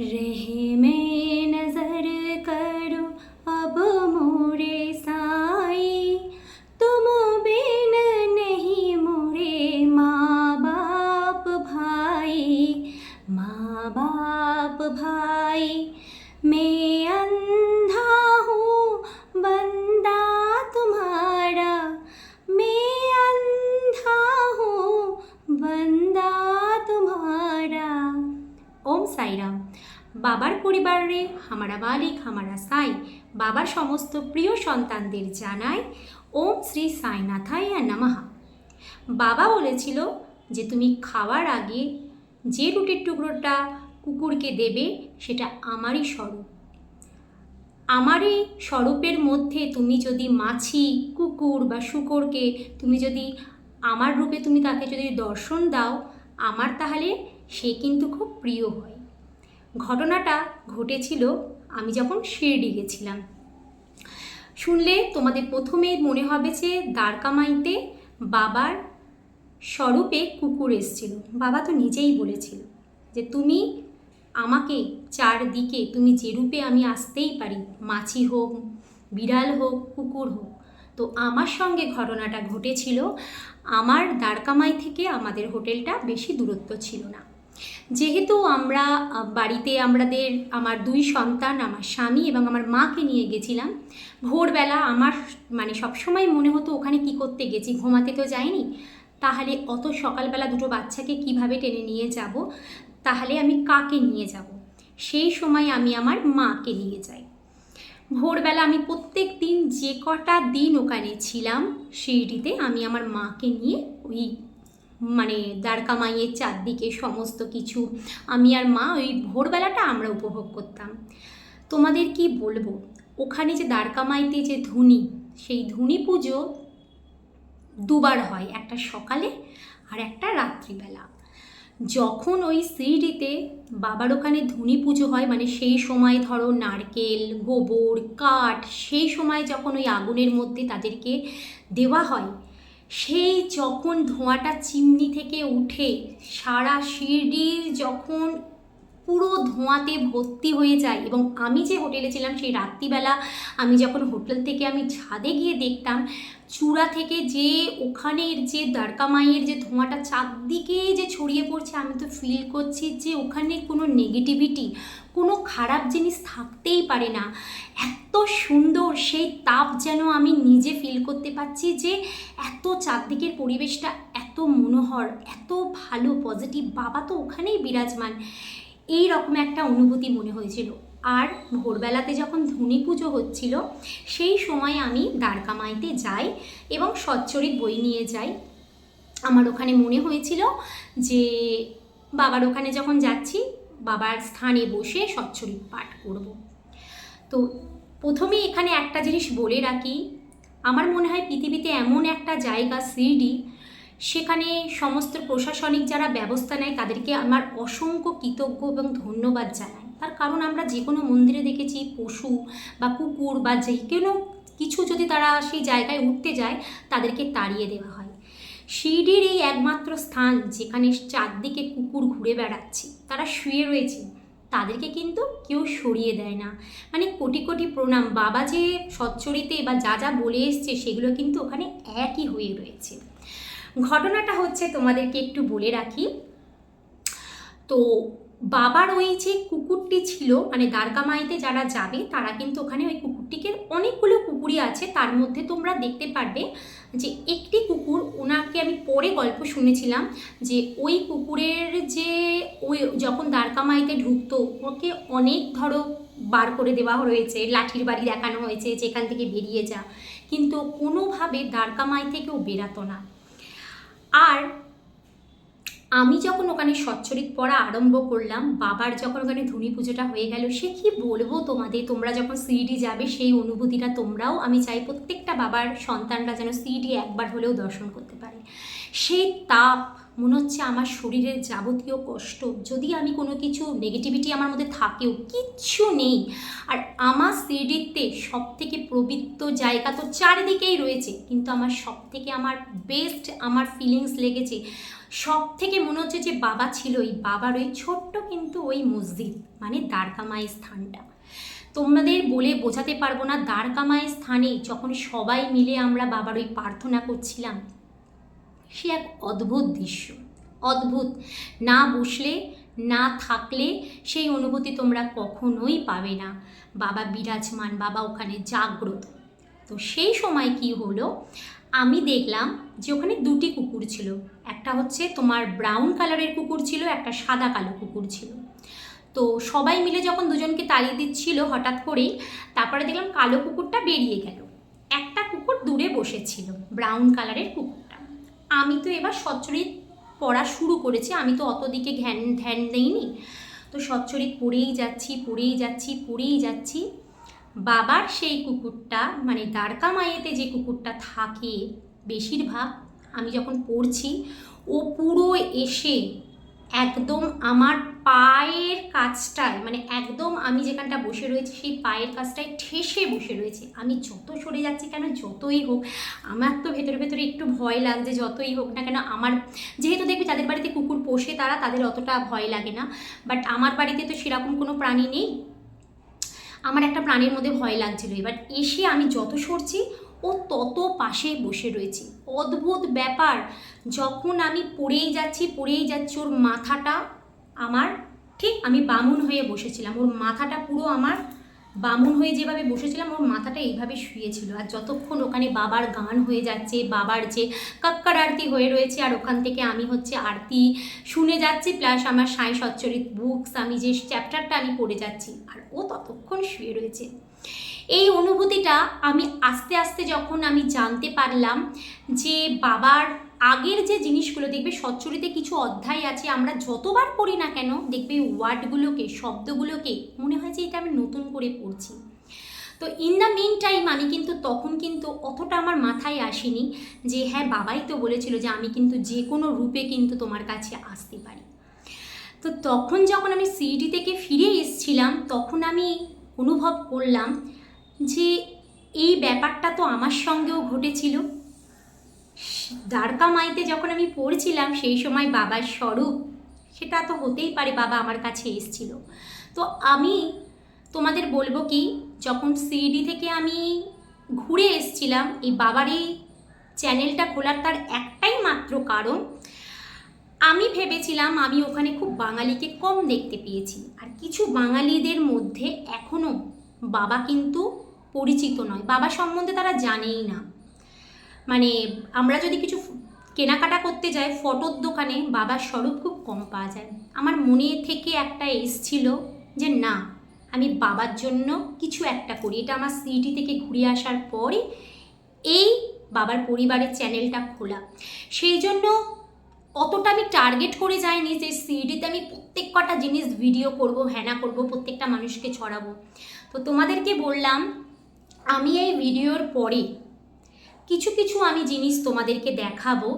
रहे में नज़र करो अब मोरे साई। तुम बिन नहीं मोरे माँ बाप भाई। माँ बाप भाई, मैं अंधा हूँ, बंदा तुम्हारा। मैं अंधा हूँ, बंदा तुम्हारा। ओम साई राम বাবার পরিবারে, হামারা মালিক হামারা সাই, বাবার সমস্ত প্রিয় সন্তানদের জানাই, ওম শ্রী সাইনাথায়া নামাহা বাবা বলেছিল যে, তুমি খাওয়ার আগে যে রুটির টুকরোটা কুকুরকে দেবে, সেটা আমারই স্বরূপ। আমার এই স্বরূপের মধ্যে তুমি যদি মাছি, কুকুর বা শুকরকে তুমি যদি আমার রূপে তুমি তাকে যদি দর্শন দাও, আমার তাহলে সে কিন্তু খুব প্রিয় হয়। ঘটনাটা ঘটেছিল, আমি যখন শিরডি গেছিলাম। শুনলে তোমাদের প্রথমে মনে হবে যে দ্বারকামাইতে বাবার স্বরূপে কুকুর এসেছিল। বাবা তো নিজেই বলেছিল যে, তুমি আমাকে চারদিকে, তুমি যে রূপে আমি আসতেই পারি, মাছি হোক, বিড়াল হোক, কুকুর হোক, তো আমার সঙ্গে ঘটনাটা ঘটেছিল। আমার দ্বারকামাই থেকে আমাদের হোটেলটা বেশি দূরত্ব ছিল না। যেহেতু আমরা বাড়িতে আমাদের, আমার দুই সন্তান, আমার স্বামী এবং আমার মাকে নিয়ে গেছিলাম, ভোরবেলা আমার মানে সবসময় মনে হতো ওখানে কি করতে গেছি, ঘুমাতে তো যাইনি, তাহলে অত সকালবেলা দুটো বাচ্চাকে কীভাবে টেনে নিয়ে যাব, তাহলে আমি কাকে নিয়ে যাব? সেই সময় আমি আমার মাকে নিয়ে যাই। ভোরবেলা আমি প্রত্যেক দিন যে কটা দিন ওখানে ছিলাম শিরডিতে আমি আমার মাকে নিয়ে ওই মানে দ্বারকামাইয়ের চারদিকে সমস্ত কিছু, আমি আর মা ওই ভোরবেলাটা আমরা উপভোগ করতাম। তোমাদের কি বলব? ওখানে যে দ্বারকামাইতে যে ধুনি, সেই ধুনি পুজো দুবার হয়, একটা সকালে আর একটা রাত্রিবেলা। যখন ওই সিঁড়িতে বাবার ওখানে ধুনি পুজো হয় মানে সেই সময় ধরো নারকেল, গোবর, কাঠ, সেই সময় যখন ওই আগুনের মধ্যে তাদেরকে দেওয়া হয় সেই যখন ধোঁয়াটা চিমনি থেকে উঠে, সারা শিরডির যখন পুরো ধোঁয়াতে ভর্তি হয়ে যায় এবং আমি যে হোটেলে ছিলাম সেই রাত্রিবেলা, আমি যখন হোটেল থেকে আমি ছাদে গিয়ে দেখতাম, চূড়া থেকে যে ওখানের যে দ্বারকামাইয়ের যে ধোঁয়াটা চারদিকে যে ছড়িয়ে পড়ছে, আমি তো ফিল করছি যে ওখানে কোনো নেগেটিভিটি কোনো খারাপ জিনিস থাকতেই পারে না। এত সুন্দর সেই তাপ যেন আমি নিজে ফিল করতে পারছি যে এত চারদিকের পরিবেশটা এত মনোহর, এত ভালো পজিটিভ বাবা তো ওখানেই বিরাজমান। এই রকম একটা অনুভূতি মনে হয়েছিল। আর ভোরবেলাতে যখন ধুনি পুজো হচ্ছিল, সেই সময় আমি দ্বারকামাইতে যাই এবং সচ্চরিত বই নিয়ে যাই। আমার ওখানে মনে হয়েছিল যে বাবার ওখানে যখন যাচ্ছি বাবার স্থানে বসে সচ্চরিত পাঠ করব। তো প্রথমেই এখানে একটা জিনিস বলে রাখি, আমার মনে হয় পৃথিবীতে এমন একটা জায়গা, সিডি, সেখানে সমস্ত প্রশাসনিক যারা ব্যবস্থা নেয়, তাদেরকে আমার অসংখ্য কৃতজ্ঞ এবং ধন্যবাদ জানাই। তার কারণ আমরা যে কোনো মন্দিরে দেখেছি, পশু বা কুকুর বা যে কোনো কিছু যদি তারা সেই জায়গায় উঠতে যায়, তাদেরকে তাড়িয়ে দেওয়া হয়। শিরডির এই একমাত্র স্থান যেখানে চারদিকে কুকুর ঘুরে বেড়াচ্ছে। তারা শুয়ে রয়েছে। তাদেরকে কিন্তু কেউ সরিয়ে দেয় না। মানে কোটি কোটি প্রণাম। বাবা যে সচ্চরিতে বা যা যা বলে এসছে সেগুলো কিন্তু ওখানে একই হয়ে রয়েছে। ঘটনাটা হচ্ছে তোমাদেরকে একটু বলে রাখি। তো বাবার ওই যে কুকুরটি ছিল মানে দ্বারকামাইতে যারা যাবে, তারা কিন্তু ওখানে ওই কুকুরটিকে অনেকগুলো কুকুরই আছে। তার মধ্যে তোমরা দেখতে পারবে যে একটি কুকুর ওনাকে আমি পরে গল্প শুনেছিলাম যে ওই কুকুরের যে ওই যখন দ্বারকামাইতে ঢুকতো, ওকে অনেক ধরো বার করে দেওয়া রয়েছে লাঠির বাড়ি দেখানো হয়েছে, যেখান থেকে বেরিয়ে যা। কিন্তু কোনোভাবে দ্বারকামাই থেকেও বেরাতো না। আর আমি যখন ওখানে সচ্চরিত পড়া আরম্ভ করলাম, বাবার যখন ওখানে ধনী পুজোটা হয়ে গেল, সে কি বলব তোমাদের? তোমরা যখন সিডি যাবে, সেই অনুভূতিটা তোমরাও আমি চাই প্রত্যেকটা বাবার সন্তানরা যেন সিডি একবার হলেও দর্শন করতে পারে। সেই তাপ মনে হচ্ছে আমার শরীরের যাবতীয় কষ্ট। যদি আমি কোনো কিছু নেগেটিভিটি আমার মধ্যে থাকেও, কিচ্ছু নেই। আর আমার সিডিতে সব থেকে পবিত্র জায়গা তো চারিদিকেই রয়েছে। কিন্তু আমার সব থেকে আমার বেস্ট আমার ফিলিংস লেগেছে। সব থেকে মনে হচ্ছে যে বাবা ছিল ওই বাবার ওই ছোট্ট কিন্তু ওই মসজিদ মানে দ্বারকামায় স্থানটা। তোমাদের বলে বোঝাতে পারব না দ্বারকামায় স্থানে যখন সবাই মিলে আমরা বাবার ওই প্রার্থনা করছিলাম সে এক অদ্ভুত দৃশ্য, অদ্ভুত। না বসলে, না থাকলে সেই অনুভূতি তোমরা কখনোই পাবে না। বাবা বিরাজমান, বাবা ওখানে জাগ্রত। তো সেই সময় কি হলো? আমি দেখলাম যে ওখানে দুটি কুকুর ছিল। একটা হচ্ছে তোমার ব্রাউন কালারের কুকুর ছিল, একটা সাদা কালো কুকুর ছিল। তো সবাই মিলে যখন দুজনকে তাড়িয়ে দিচ্ছিল হঠাৎ করেই, তারপরে দেখলাম কালো কুকুরটা বেরিয়ে গেল। একটা কুকুর দূরে বসেছিল ব্রাউন কালারের কুকুরটা আমি তো এবার সচ্চরিত পড়া শুরু করেছি, আমি তো অত দিকে ধ্যান ধ্যান দেইনি। তো সচ্চরিত পড়েই যাচ্ছি পড়েই যাচ্ছি পড়েই যাচ্ছি। বাবার সেই কুকুরটা মানে দ্বারকা মায়েতে যে কুকুরটা থাকে, বেশিরভাগ আমি যখন পড়ছি, ও পুরো এসে একদম আমার পায়ের কাছটায় মানে একদম আমি যেখানটা বসে রয়েছি, সেই পায়ের কাছটায় ঠেসে বসে রয়েছে। আমি যত সরে যাচ্ছি কেন, যতই হোক, আমার তো ভেতরে ভেতরে একটু ভয় লাগছে, যতই হোক না কেন, আমার যেহেতু দেখবি তাদের বাড়িতে কুকুর পোষে তারা, তাদের অতটা ভয় লাগে না। বাট আমার বাড়িতে তো সেরকম কোনো প্রাণী নেই। আমার একটা প্রাণীর মধ্যে ভয় লাগছিল। এবার এসে আমি যত সরছি ও তত পাশে বসে রয়েছে। অদ্ভুত ব্যাপার, যখন আমি পড়েই যাচ্ছি পড়েই যাচ্ছি, ওর মাথাটা আমার, ঠিক আমি বামুন হয়ে বসেছিলাম, ওর মাথাটা পুরো আমার বামুন হয়ে যেভাবে বসেছিলাম, ওর মাথাটা এইভাবে শুয়েছিল। আর যতক্ষণ ওখানে বাবার গান হয়ে যাচ্ছে, বাবার যে কাক্কার আরতি হয়ে রয়েছে, আর ওখান থেকে আমি হচ্ছে আরতি শুনে যাচ্ছি প্লাস আমার সাই সচ্চরিত বুকস আমি যে চ্যাপ্টারটা আমি পড়ে যাচ্ছি, আর ও ততক্ষণ শুয়ে রয়েছে। এই অনুভূতিটা আমি আস্তে আস্তে যখন আমি জানতে পারলাম যে বাবার আগের যে জিনিসগুলো, দেখবে সচ্চরিতে কিছু অধ্যায় আছে, আমরা যতবার পড়ি না কেন, দেখবে ওয়ার্ডগুলোকে, শব্দগুলোকে, মনে হয় যে এটা আমি নতুন করে পড়ছি। তো ইন দ্য মেন টাইম আমি কিন্তু তখন কিন্তু অতটা আমার মাথায় আসেনি যে হ্যাঁ বাবাই তো বলেছিল যে আমি কিন্তু যে কোনো রূপে কিন্তু তোমার কাছে আসতে পারি। তো তখন যখন আমি সিডি থেকে ফিরে এসেছিলাম, তখন আমি অনুভব করলাম যে এই ব্যাপারটা তো আমার সঙ্গেও ঘটেছিল। দ্বারকা মাইতে যখন আমি পড়ছিলাম, সেই সময় বাবার স্বরূপ, সেটা তো হতেই পারে বাবা আমার কাছে এসছিল। তো আমি তোমাদের বলব কি, যখন সিডি থেকে আমি ঘুরে এসছিলাম, এই বাবার এই চ্যানেলটা খোলার তার একটাই মাত্র কারণ, আমি ভেবেছিলাম আমি ওখানে খুব বাঙালিকে কম দেখতে পেয়েছি। আর কিছু বাঙালিদের মধ্যে এখনও বাবা কিন্তু পরিচিত নয়, বাবা সম্বন্ধে তারা জানেই না। মানে আমরা যদি কিছু কেনাকাটা করতে যাই, ফটোর দোকানে বাবার স্বরূপ খুব কম পাওয়া যায়। আমার মনে থেকে একটা এসছিল যে, না, আমি বাবার জন্য কিছু একটা করি। এটা আমার সিটি থেকে ঘুরে আসার পরে এই বাবার পরিবারের চ্যানেলটা খোলা। সেই জন্য অতটা আমি টার্গেট করে যাইনি যে সিডিতে আমি প্রত্যেক কটা জিনিস ভিডিও করব হ্যানা করব, প্রত্যেকটা মানুষকে ছড়াবো। তো তোমাদেরকে বললাম আমি এই ভিডিওর পরে কিছু কিছু আমি জিনিস তোমাদেরকে দেখাবো।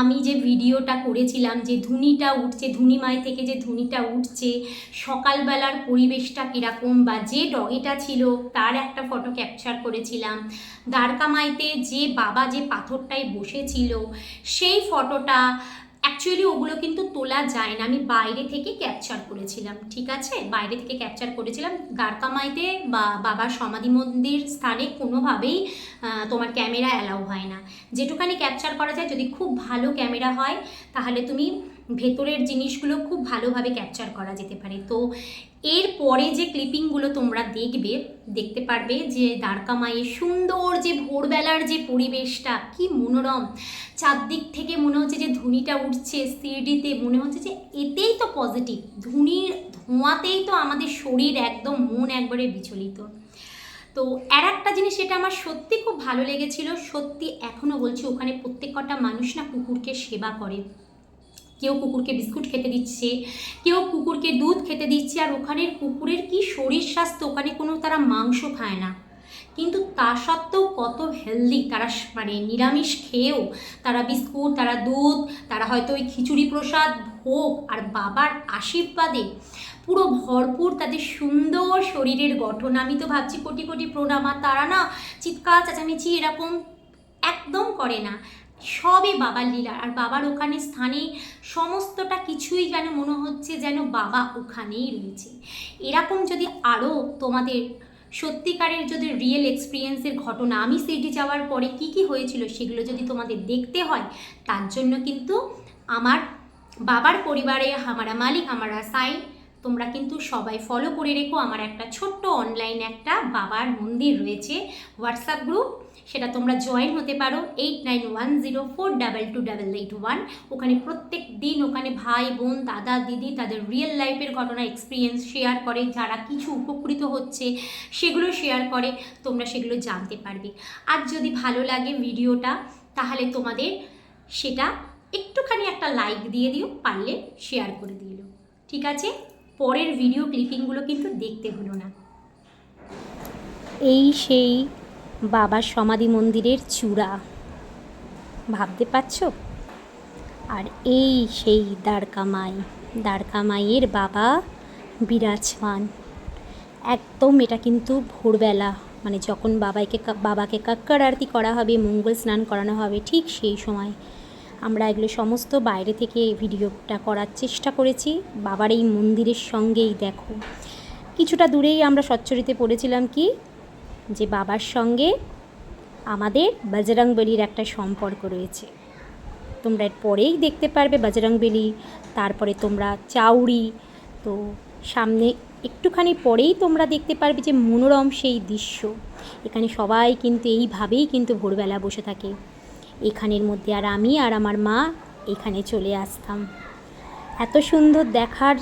আমি যে ভিডিওটা করেছিলাম, যে ধুনিটা উঠছে, ধুনিমাই থেকে যে ধুনিটা উঠছে, সকালবেলার পরিবেশটা কীরকম বা যে ডগিটা ছিল, তার একটা ফটো ক্যাপচার করেছিলাম। দ্বারকামাইতে যে বাবা যে পাথরটায় বসেছিল, সেই ফটোটা অ্যাকচুয়ালি ওগুলো কিন্তু তোলা যায় না। আমি বাইরে থেকে ক্যাপচার করেছিলাম, ঠিক আছে? বাইরে থেকে ক্যাপচার করেছিলাম। দ্বারকামাইতে বা বাবার সমাধি মন্দির স্থানে কোনোভাবেই তোমার ক্যামেরা অ্যালাউ হয় না। যেটুখানি ক্যাপচার করা যায়, যদি খুব ভালো ক্যামেরা হয়, তাহলে তুমি ভেতরের জিনিসগুলো খুব ভালোভাবে ক্যাপচার করা যেতে পারে। তো এর পরে যে ক্লিপিংগুলো তোমরা দেখবে, দেখতে পারবে যে দ্বারকা মায়ের সুন্দর যে ভোরবেলার যে পরিবেশটা, কি মনোরম। চারদিক থেকে মনে হচ্ছে যে ধুনিটা উঠছে সিডিতে, মনে হচ্ছে যে এতেই তো পজিটিভ ধুনির ধোঁয়াতেই তো আমাদের শরীর একদম মন একবারে বিচলিত। তো আর একটা জিনিস যেটা আমার সত্যি খুব ভালো লেগেছিল, সত্যি এখনও বলছি, ওখানে প্রত্যেক কটা মানুষ না কুকুরকে সেবা করে। কেউ কুকুরকে বিস্কুট খেতে দিচ্ছে, কেউ কুকুরকে দুধ খেতে দিচ্ছে, আর ওখানের কুকুরের কি শরীর স্বাস্থ্য? ওখানে কোনো তারা মাংস খায় না। কিন্তু তা সত্ত্বেও কত হেলদি তারা মানে নিরামিষ খেয়েও তারা বিস্কুট, তারা দুধ, তারা হয়তো ওই খিচুড়ি প্রসাদ, ভোগ আর বাবার আশীর্বাদে পুরো ভরপুর তাদের সুন্দর শরীরের গঠন। আমি তো ভাবছি কোটি কোটি প্রণাম আর তারা না চিৎকার, চেঁচামেচি এরকম একদম করে না। সবই বাবার লীলা আর বাবার ওখানে স্থানে সমস্তটা কিছুই যেন মনে হচ্ছে যেন বাবা ওখানেই রয়েছে। এরকম যদি আরও তোমাদের সত্যিকারের যদি রিয়েল এক্সপিরিয়েন্সের ঘটনা, আমি সিটি যাওয়ার পরে কি কি হয়েছিল সেগুলো যদি তোমাদের দেখতে হয়, তার জন্য কিন্তু আমার বাবার পরিবারে হামারা মালিক হামারা সাই তোমরা কিন্তু সবাই ফলো করে রেখো। আমার একটা ছোট্ট অনলাইন একটা বাবার মন্দির রয়েছে হোয়াটসঅ্যাপ গ্রুপ সেটা তোমরা জয়েন হতে পারো। Eight nine one zero four double two double eight one ওখানে প্রত্যেক দিন ওখানে ভাই, বোন, দাদা, দিদি তাদের রিয়েল লাইফের ঘটনা এক্সপিরিয়েন্স শেয়ার করে। যারা কিছু উপকৃত হচ্ছে, সেগুলো শেয়ার করে। তোমরা সেগুলো জানতে পারবে। আর যদি ভালো লাগে ভিডিওটা, তাহলে তোমাদের সেটা একটুখানি একটা লাইক দিয়ে দিও, পারলে শেয়ার করে দিও। ঠিক আছে? পরের ভিডিও ক্লিপিংগুলো কিন্তু দেখতে হলো না। এই সেই বাবার সমাধি মন্দিরের চূড়া। ভাবতে পারছ? আর এই সেই দ্বারকামাই, দ্বারকামাইয়ের বাবা বিরাজমান। একদম এটা কিন্তু ভোরবেলা মানে যখন বাবাকে বাবাকে কাক্কার আরতি করা হবে, মঙ্গল স্নান করানো হবে, ঠিক সেই সময়। আমরা এগুলো সমস্ত বাইরে থেকে এই ভিডিওটা করার চেষ্টা করেছি। বাবার এই মন্দিরের সঙ্গেই দেখো। কিছুটা দূরেই আমরা সচ্চরিতে পড়েছিলাম কি? যে বাবার সঙ্গে আমাদের বজরংবলির একটা সম্পর্ক রয়েছে। তোমরা এর পরেই দেখতে পারবে বজরংবলী, তারপরে তোমরা চাউরি, তো সামনে একটুখানি পরেই তোমরা দেখতে পারবে যে মনোরম সেই দৃশ্য। এখানে সবাই কিন্তু এইভাবেই কিন্তু ভোরবেলা বসে থাকে। এখানের মধ্যে আর আমি আর আমার মা এখানে চলে আসতাম। এত সুন্দর দেখার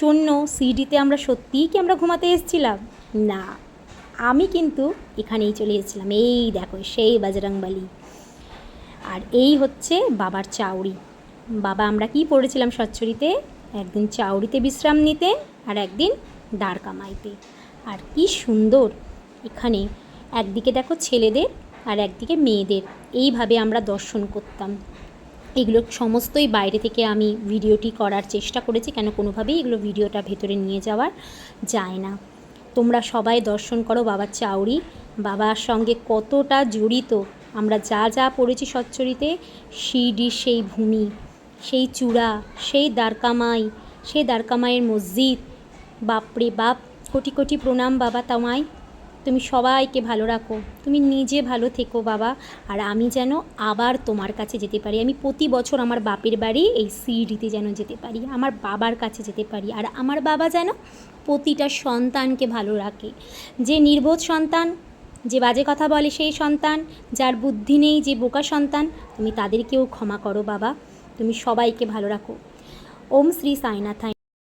জন্য সিডিতে আমরা সত্যিই কি আমরা ঘুমাতে এসেছিলাম? না, আমি কিন্তু এখানেই চলে এসেছিলাম। এই দেখো, সেই বাজরংবালি আর এই হচ্ছে বাবার চাউরি বাবা, আমরা কি পড়েছিলাম সচ্ছরিতে? একদিন চাউরিতে বিশ্রাম নিতে আর একদিন দাঁড় কামাইতে। আর কি সুন্দর এখানে। একদিকে দেখো ছেলেদের আর একদিকে মেয়েদের। এইভাবে আমরা দর্শন করতাম। এগুলো সমস্তই বাইরে থেকে আমি ভিডিওটি করার চেষ্টা করেছি, কেন কোনোভাবেই এগুলো ভিডিওটা ভেতরে নিয়ে যাওয়ার যায় না। তোমরা সবাই দর্শন করো বাবার চাউরি। বাবার সঙ্গে কতটা জড়িত। আমরা যা যা পড়েছি সচ্চরিতে শিডি সেই ভূমি, সেই চূড়া, সেই দ্বারকামাই, সেই দ্বারকামাইয়ের মসজিদ। বাপরে বাপ, কোটি কোটি প্রণাম বাবা তোমায়। তুমি সবাইকে ভালো রাখো। তুমি নিজে ভালো থেকো বাবা। আর আমি যেন আবার তোমার কাছে যেতে পারি। আমি প্রতি বছর আমার বাপের বাড়ি এই সিডিতে যেন যেতে পারি। আমার বাবার কাছে যেতে পারি। আর আমার বাবা যেন প্রতিটা সন্তানকে ভালো রাখে। যে নির্বোধ সন্তান, যে বাজে কথা বলে সেই সন্তান, যার বুদ্ধি নেই, যে বোকা সন্তান, তুমি তাদেরকেও ক্ষমা করো বাবা। তুমি সবাইকে ভালো রাখো। ওম শ্রী সাইনাথাই